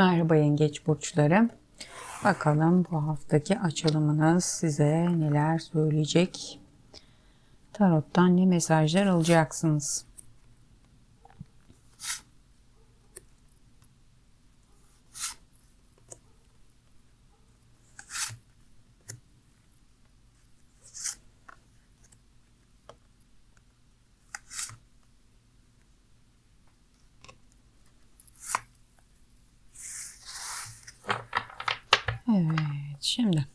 Merhaba yengeç burçları. Bakalım bu haftaki açılımınız size neler söyleyecek? Tarottan ne mesajlar alacaksınız? Evet, şimdi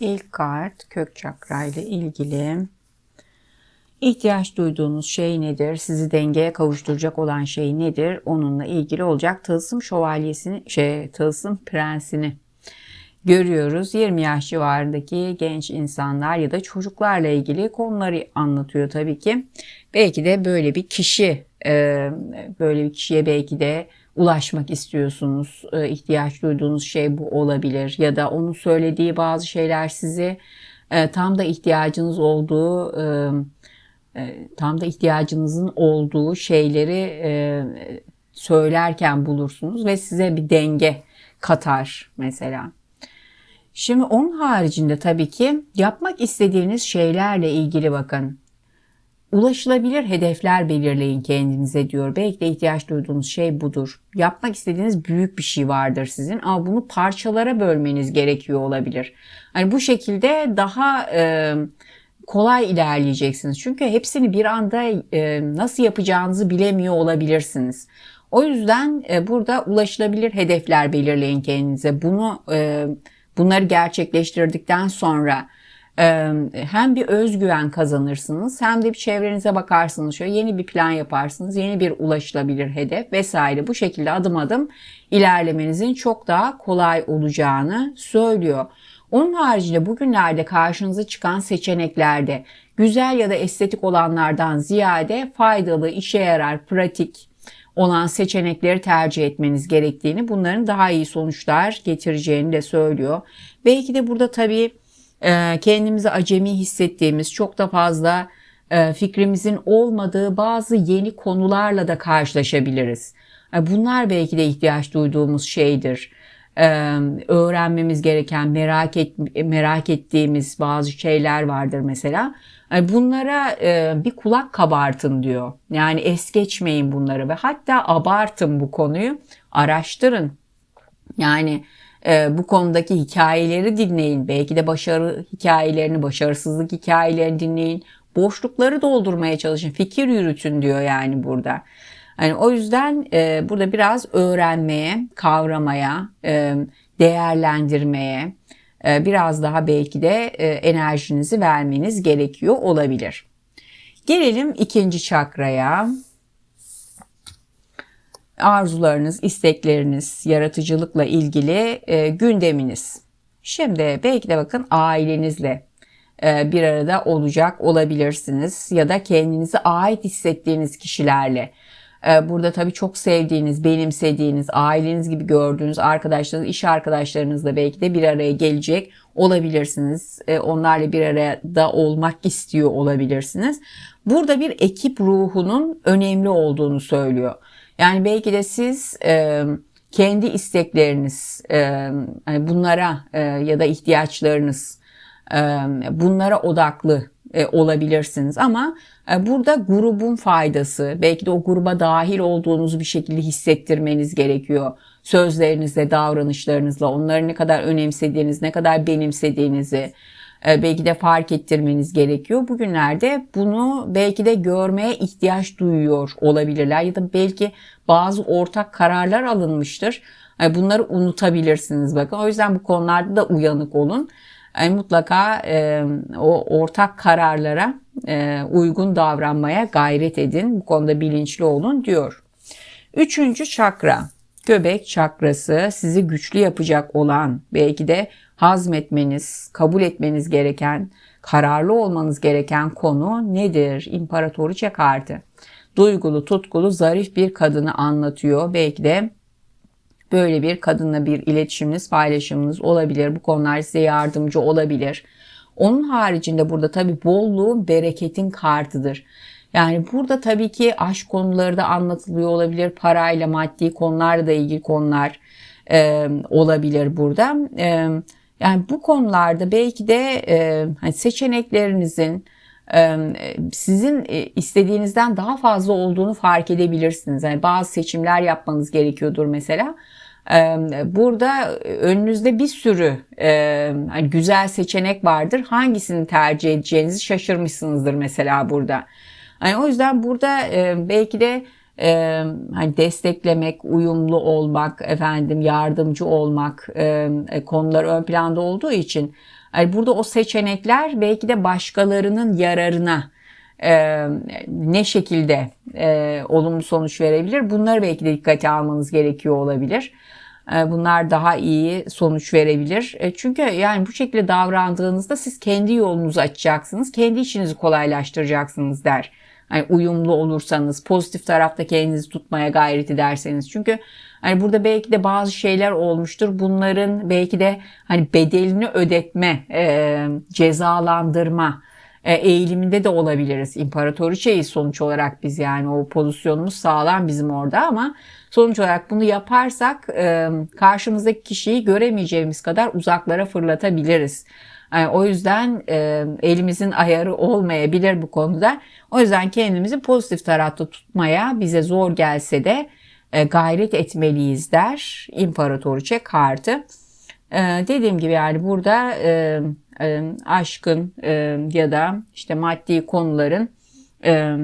ilk kart kök çakra ile ilgili ihtiyaç duyduğunuz şey nedir? Sizi dengeye kavuşturacak olan şey nedir? Onunla ilgili olacak. Tılsım şövalyesini, şey, tılsım prensini görüyoruz. 20 yaş civarındaki genç insanlar ya da çocuklarla ilgili konuları anlatıyor tabii ki. Belki de böyle bir kişi, böyle bir kişiye belki de ulaşmak istiyorsunuz. E, ihtiyaç duyduğunuz şey bu olabilir ya da onun söylediği bazı şeyler sizi e, tam da ihtiyacınız olduğu e, tam da ihtiyacınızın olduğu şeyleri söylerken bulursunuz ve size bir denge katar mesela. Şimdi onun haricinde tabii ki yapmak istediğiniz şeylerle ilgili bakın. Ulaşılabilir hedefler belirleyin kendinize diyor. Belki de ihtiyaç duyduğunuz şey budur. Yapmak istediğiniz büyük bir şey vardır sizin ama bunu parçalara bölmeniz gerekiyor olabilir. Hani bu şekilde daha e, kolay ilerleyeceksiniz. Çünkü hepsini bir anda e, nasıl yapacağınızı bilemiyor olabilirsiniz. O yüzden e, burada ulaşılabilir hedefler belirleyin kendinize. Bunu e, bunları gerçekleştirdikten sonra hem bir özgüven kazanırsınız hem de bir çevrenize bakarsınız. Şöyle yeni bir plan yaparsınız. Yeni bir ulaşılabilir hedef vesaire. Bu şekilde adım adım ilerlemenizin çok daha kolay olacağını söylüyor. Onun haricinde bugünlerde karşınıza çıkan seçeneklerde güzel ya da estetik olanlardan ziyade faydalı, işe yarar, pratik olan seçenekleri tercih etmeniz gerektiğini, bunların daha iyi sonuçlar getireceğini de söylüyor. Belki de burada tabii kendimizi acemi hissettiğimiz çok da fazla e, fikrimizin olmadığı bazı yeni konularla da karşılaşabiliriz. Ee, bunlar belki de ihtiyaç duyduğumuz şeydir. Öğrenmemiz gereken, merak et, merak ettiğimiz bazı şeyler vardır mesela. Bunlara e, bir kulak kabartın diyor. Yani es geçmeyin bunları ve hatta abartın bu konuyu, araştırın. Yani e, bu konudaki hikayeleri dinleyin. Belki de başarı hikayelerini, başarısızlık hikayelerini dinleyin. Boşlukları doldurmaya çalışın. Fikir yürütün diyor yani burada. Yani o yüzden e, burada biraz öğrenmeye, kavramaya, e, değerlendirmeye, e, biraz daha belki de e, enerjinizi vermeniz gerekiyor olabilir. Gelelim ikinci çakraya arzularınız, istekleriniz, yaratıcılıkla ilgili e, gündeminiz. Şimdi belki de bakın ailenizle e, bir arada olacak olabilirsiniz ya da kendinizi ait hissettiğiniz kişilerle. E, burada tabii çok sevdiğiniz, benimsediğiniz, aileniz gibi gördüğünüz arkadaşlarınız, iş arkadaşlarınızla belki de bir araya gelecek olabilirsiniz. E, onlarla bir arada olmak istiyor olabilirsiniz. Burada bir ekip ruhunun önemli olduğunu söylüyor. Yani belki de siz e, kendi istekleriniz, e, hani bunlara e, ya da ihtiyaçlarınız e, bunlara odaklı e, olabilirsiniz ama e, burada grubun faydası, belki de o gruba dahil olduğunuzu bir şekilde hissettirmeniz gerekiyor. Sözlerinizle, davranışlarınızla, onları ne kadar önemsediğiniz, ne kadar benimsediğinizi, belki de fark ettirmeniz gerekiyor. Bugünlerde bunu belki de görmeye ihtiyaç duyuyor olabilirler ya da belki bazı ortak kararlar alınmıştır. E, bunları unutabilirsiniz bakın. O yüzden bu konularda da uyanık olun. Yani e, mutlaka e, o ortak kararlara e, uygun davranmaya gayret edin. Bu konuda bilinçli olun diyor. Üçüncü çakra, göbek çakrası sizi güçlü yapacak olan belki de hazmetmeniz, kabul etmeniz gereken, kararlı olmanız gereken konu nedir? İmparatoriçe kartı. Duygulu, tutkulu, zarif bir kadını anlatıyor. Belki de böyle bir kadınla bir iletişiminiz, paylaşımınız olabilir. Bu konular size yardımcı olabilir. Onun haricinde burada tabi bolluğun bereketin kartıdır. Yani burada tabii ki aşk konuları da anlatılıyor olabilir. Parayla, maddi konularla da ilgili konular e, olabilir burada. E, yani bu konularda belki de e, hani seçeneklerinizin e, sizin e, istediğinizden daha fazla olduğunu fark edebilirsiniz. Yani bazı seçimler yapmanız gerekiyordur mesela. Burada önünüzde bir sürü hani güzel seçenek vardır. Hangisini tercih edeceğinizi şaşırmışsınızdır mesela burada. Yani o yüzden burada belki de hani desteklemek, uyumlu olmak, efendim yardımcı olmak konular ön planda olduğu için yani burada o seçenekler belki de başkalarının yararına ne şekilde olumlu sonuç verebilir? Bunları belki de dikkate almanız gerekiyor olabilir. E, bunlar daha iyi sonuç verebilir. E, çünkü yani bu şekilde davrandığınızda siz kendi yolunuzu açacaksınız. Kendi işinizi kolaylaştıracaksınız der. Yani uyumlu olursanız, pozitif tarafta kendinizi tutmaya gayret ederseniz. Çünkü hani burada belki de bazı şeyler olmuştur. Bunların belki de hani bedelini ödetme, e, cezalandırma, e, eğiliminde de olabiliriz. İmparatoriçeyiz sonuç olarak biz yani o pozisyonumuz sağlam bizim orada ama sonuç olarak bunu yaparsak e, karşımızdaki kişiyi göremeyeceğimiz kadar uzaklara fırlatabiliriz. Yani o yüzden e, elimizin ayarı olmayabilir bu konuda. O yüzden kendimizi pozitif tarafta tutmaya bize zor gelse de e, gayret etmeliyiz der İmparatoriçe kartı. E, dediğim gibi yani burada e, e, aşkın e, ya da işte maddi konuların e,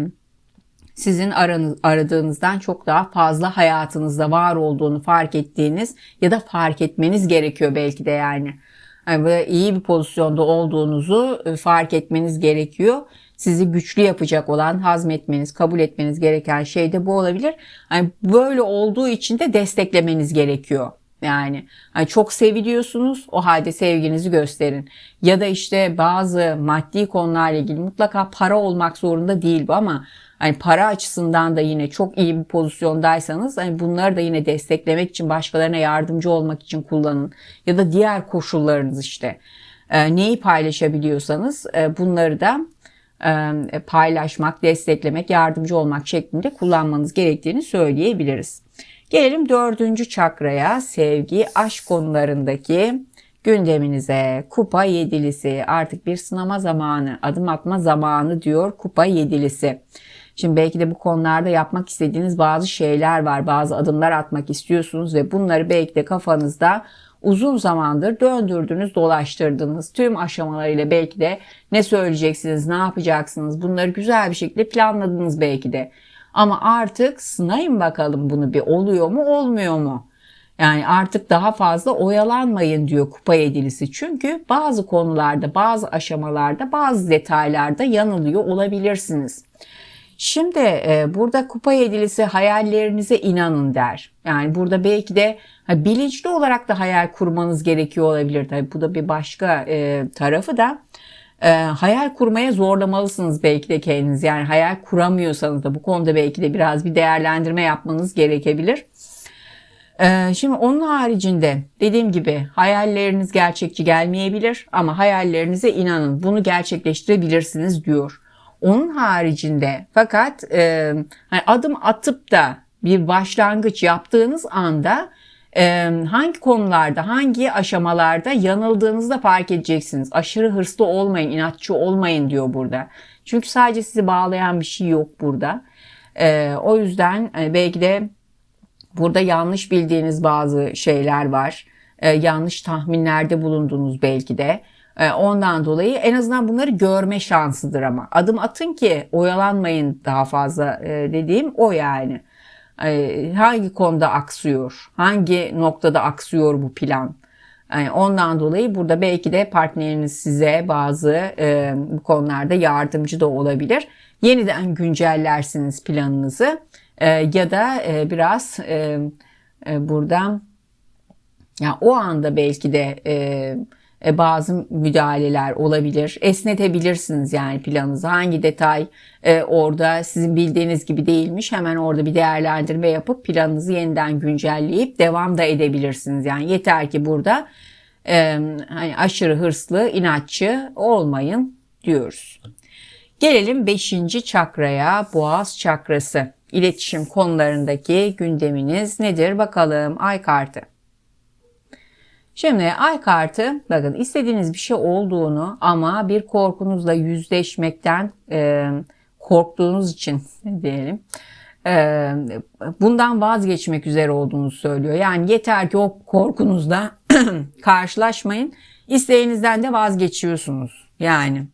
sizin aranız, aradığınızdan çok daha fazla hayatınızda var olduğunu fark ettiğiniz ya da fark etmeniz gerekiyor belki de yani. Yani böyle iyi bir pozisyonda olduğunuzu e, fark etmeniz gerekiyor. Sizi güçlü yapacak olan hazmetmeniz, kabul etmeniz gereken şey de bu olabilir. Yani böyle olduğu için de desteklemeniz gerekiyor. Yani hani çok seviliyorsunuz o halde sevginizi gösterin. Ya da işte bazı maddi konularla ilgili mutlaka para olmak zorunda değil bu ama hani para açısından da yine çok iyi bir pozisyondaysanız hani bunları da yine desteklemek için başkalarına yardımcı olmak için kullanın. Ya da diğer koşullarınız işte e, neyi paylaşabiliyorsanız e, bunları da e, paylaşmak, desteklemek, yardımcı olmak şeklinde kullanmanız gerektiğini söyleyebiliriz. Gelelim dördüncü çakraya sevgi, aşk konularındaki gündeminize. Kupa yedilisi artık bir sınama zamanı, adım atma zamanı diyor kupa yedilisi. Şimdi belki de bu konularda yapmak istediğiniz bazı şeyler var, bazı adımlar atmak istiyorsunuz ve bunları belki de kafanızda uzun zamandır döndürdünüz, dolaştırdınız. Tüm aşamalarıyla belki de ne söyleyeceksiniz, ne yapacaksınız bunları güzel bir şekilde planladınız belki de. Ama artık sınayın bakalım bunu bir oluyor mu olmuyor mu? Yani artık daha fazla oyalanmayın diyor kupa yedilisi. Çünkü bazı konularda, bazı aşamalarda, bazı detaylarda yanılıyor olabilirsiniz. Şimdi e, burada kupa yedilisi hayallerinize inanın der. Yani burada belki de ha, bilinçli olarak da hayal kurmanız gerekiyor olabilir. Tabii bu da bir başka e, tarafı da e, hayal kurmaya zorlamalısınız belki de kendiniz. Yani hayal kuramıyorsanız da bu konuda belki de biraz bir değerlendirme yapmanız gerekebilir. E, şimdi onun haricinde dediğim gibi hayalleriniz gerçekçi gelmeyebilir ama hayallerinize inanın bunu gerçekleştirebilirsiniz diyor. Onun haricinde fakat e, hani adım atıp da bir başlangıç yaptığınız anda hangi konularda, hangi aşamalarda yanıldığınızda fark edeceksiniz. Aşırı hırslı olmayın, inatçı olmayın diyor burada. Çünkü sadece sizi bağlayan bir şey yok burada. O yüzden hani belki de burada yanlış bildiğiniz bazı şeyler var. Yanlış tahminlerde bulundunuz belki de. Ondan dolayı en azından bunları görme şansıdır ama. Adım atın ki oyalanmayın daha fazla dediğim o yani hangi konuda aksıyor, hangi noktada aksıyor bu plan. Yani ondan dolayı burada belki de partneriniz size bazı e, bu konularda yardımcı da olabilir. Yeniden güncellersiniz planınızı e, ya da e, biraz e, e, burada ya o anda belki de e, e, bazı müdahaleler olabilir. Esnetebilirsiniz yani planınızı. Hangi detay e, orada sizin bildiğiniz gibi değilmiş. Hemen orada bir değerlendirme yapıp planınızı yeniden güncelleyip devam da edebilirsiniz. Yani yeter ki burada e, hani aşırı hırslı, inatçı olmayın diyoruz. Gelelim 5. çakraya, boğaz çakrası. İletişim konularındaki gündeminiz nedir bakalım ay kartı. Şimdi ay kartı bakın istediğiniz bir şey olduğunu ama bir korkunuzla yüzleşmekten e, korktuğunuz için diyelim e, bundan vazgeçmek üzere olduğunu söylüyor. Yani yeter ki o korkunuzla karşılaşmayın. İsteğinizden de vazgeçiyorsunuz. Yani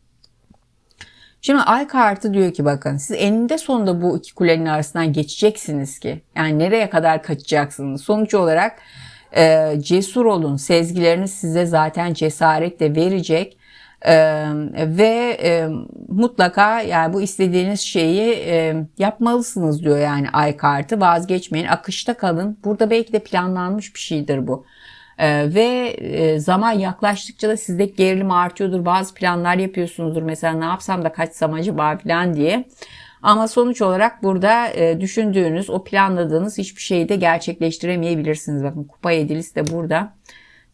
Şimdi ay kartı diyor ki bakın siz eninde sonunda bu iki kulenin arasından geçeceksiniz ki. Yani nereye kadar kaçacaksınız? Sonuç olarak e, cesur olun. Sezgileriniz size zaten cesaret de verecek. Ee, ve e, mutlaka yani bu istediğiniz şeyi e, yapmalısınız diyor yani ay kartı. Vazgeçmeyin. Akışta kalın. Burada belki de planlanmış bir şeydir bu. Ee, ve e, zaman yaklaştıkça da sizde gerilim artıyordur. Bazı planlar yapıyorsunuzdur. Mesela ne yapsam da kaçsam acaba falan diye ama sonuç olarak burada e, düşündüğünüz o planladığınız hiçbir şeyi de gerçekleştiremeyebilirsiniz. Bakın kupa yedilisi de burada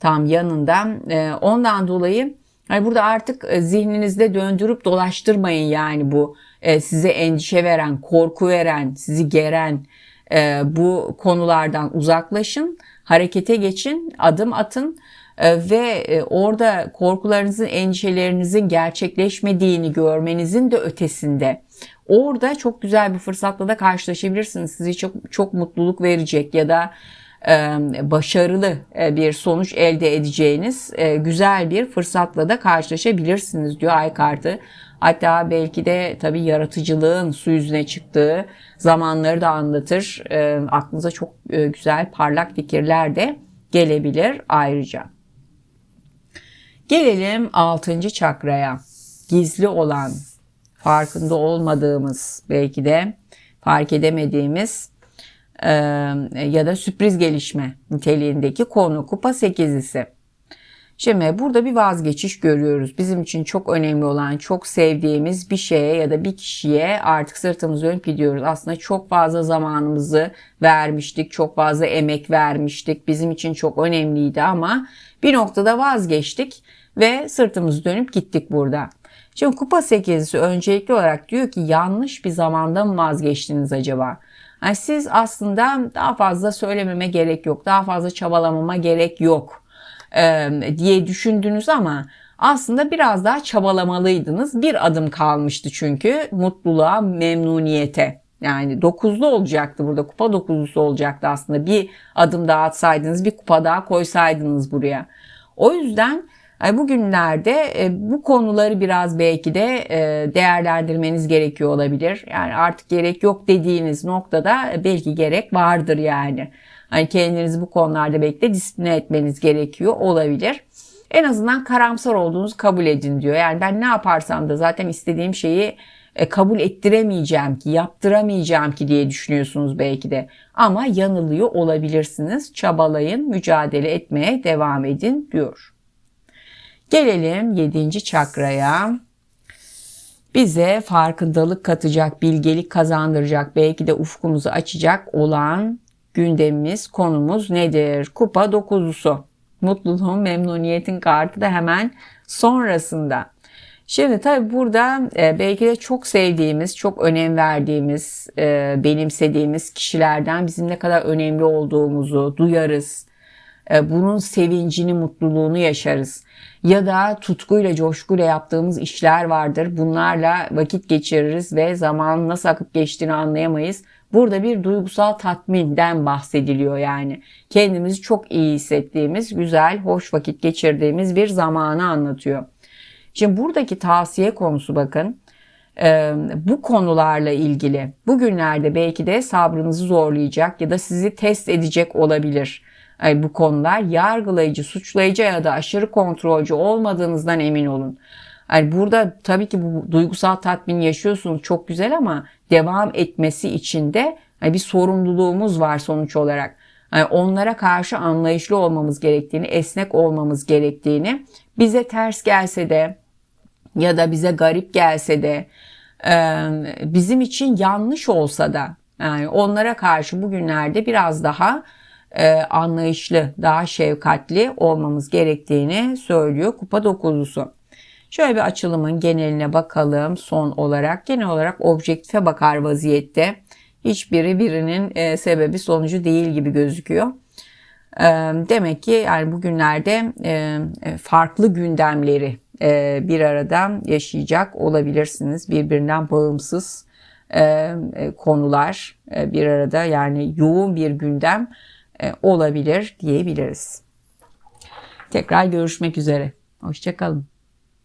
tam yanında. E, ondan dolayı yani burada artık e, zihninizde döndürüp dolaştırmayın yani bu e, size endişe veren, korku veren, sizi geren e, bu konulardan uzaklaşın, harekete geçin, adım atın ve orada korkularınızın, endişelerinizin gerçekleşmediğini görmenizin de ötesinde orada çok güzel bir fırsatla da karşılaşabilirsiniz. Sizi çok çok mutluluk verecek ya da başarılı bir sonuç elde edeceğiniz güzel bir fırsatla da karşılaşabilirsiniz diyor ay kartı. Hatta belki de tabii yaratıcılığın su yüzüne çıktığı zamanları da anlatır. Aklınıza çok güzel parlak fikirler de gelebilir ayrıca. Gelelim 6. çakraya. Gizli olan, farkında olmadığımız belki de fark edemediğimiz e, ya da sürpriz gelişme niteliğindeki konu kupa sekizisi. Şimdi burada bir vazgeçiş görüyoruz. Bizim için çok önemli olan, çok sevdiğimiz bir şeye ya da bir kişiye artık sırtımızı dönüp gidiyoruz. Aslında çok fazla zamanımızı vermiştik, çok fazla emek vermiştik. Bizim için çok önemliydi ama bir noktada vazgeçtik ve sırtımızı dönüp gittik burada. Şimdi kupa sekizisi öncelikli olarak diyor ki yanlış bir zamanda mı vazgeçtiniz acaba? Yani siz aslında daha fazla söylememe gerek yok, daha fazla çabalamama gerek yok e, diye düşündünüz ama aslında biraz daha çabalamalıydınız. Bir adım kalmıştı çünkü mutluluğa, memnuniyete. Yani dokuzlu olacaktı burada kupa dokuzlusu olacaktı aslında. Bir adım daha atsaydınız bir kupa daha koysaydınız buraya. O yüzden Bugünlerde e, bu konuları biraz belki de e, değerlendirmeniz gerekiyor olabilir. Yani artık gerek yok dediğiniz noktada belki gerek vardır yani. Hani kendinizi bu konularda belki de disipline etmeniz gerekiyor olabilir. En azından karamsar olduğunuzu kabul edin diyor. Yani ben ne yaparsam da zaten istediğim şeyi e, kabul ettiremeyeceğim ki, yaptıramayacağım ki diye düşünüyorsunuz belki de. Ama yanılıyor olabilirsiniz. Çabalayın, mücadele etmeye devam edin diyor. Gelelim 7. çakraya. Bize farkındalık katacak, bilgelik kazandıracak, belki de ufkumuzu açacak olan gündemimiz, konumuz nedir? Kupa dokuzusu. Mutluluğun, memnuniyetin kartı da hemen sonrasında. Şimdi tabi burada e, belki de çok sevdiğimiz, çok önem verdiğimiz, e, benimsediğimiz kişilerden bizim ne kadar önemli olduğumuzu duyarız. E, bunun sevincini, mutluluğunu yaşarız. Ya da tutkuyla, coşkuyla yaptığımız işler vardır. Bunlarla vakit geçiririz ve zaman nasıl akıp geçtiğini anlayamayız. Burada bir duygusal tatminden bahsediliyor yani. Kendimizi çok iyi hissettiğimiz, güzel, hoş vakit geçirdiğimiz bir zamanı anlatıyor. Şimdi buradaki tavsiye konusu bakın bu konularla ilgili bugünlerde belki de sabrınızı zorlayacak ya da sizi test edecek olabilir bu konular yargılayıcı, suçlayıcı ya da aşırı kontrolcü olmadığınızdan emin olun. Yani burada tabii ki bu duygusal tatmin yaşıyorsunuz çok güzel ama devam etmesi için de bir sorumluluğumuz var sonuç olarak. Yani onlara karşı anlayışlı olmamız gerektiğini, esnek olmamız gerektiğini, bize ters gelse de ya da bize garip gelse de bizim için yanlış olsa da yani onlara karşı bugünlerde biraz daha e, anlayışlı, daha şefkatli olmamız gerektiğini söylüyor kupa dokuzlusu. Şöyle bir açılımın geneline bakalım son olarak. Genel olarak objektife bakar vaziyette. Hiçbiri birinin e, sebebi sonucu değil gibi gözüküyor. E, demek ki yani bugünlerde farklı gündemleri bir arada yaşayacak olabilirsiniz. Birbirinden bağımsız konular bir arada yani yoğun bir gündem olabilir diyebiliriz. Tekrar görüşmek üzere. Hoşçakalın.